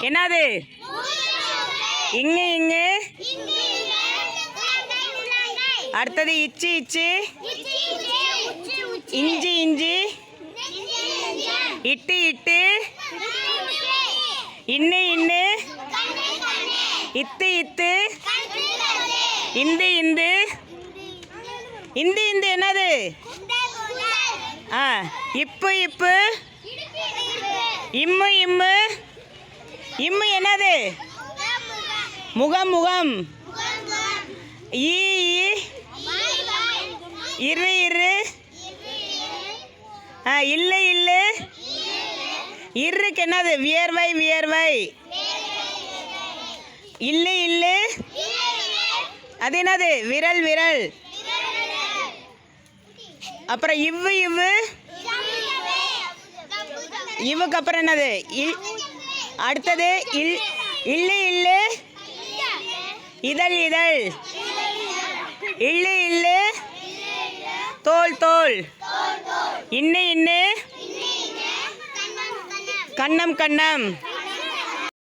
என்னது? இங்கு இங்கு. அடுத்தது இச்சு இச்சு. இஞ்சி இஞ்சி. இட்டு இட்டு. இன்னு இன்னு. இத்து இத்து. இந்து இந்து. இந்து இந்து என்னது? ஆ இப்பு இப்பு. இம்மு இம்மு. இம்மு என்னது? முகம் முகம் ஈ. இரு இரு. ஆ இல்லை இல்லை. இருக்கு என்னது வியர்வை வியர்வை. இல்லை இல்லை. அது என்னது? விரல் விரல். அப்புறம் இவ்வு இவ்வு. இவுக்கு அப்புறம் என்னது? இல் அடுத்தது இல் இல்லு இல்லு. இதழ் இதழ். இல்லு இல்லு. தோல் தோல். இன்னு இன்னு. கண்ணம் கண்ணம்.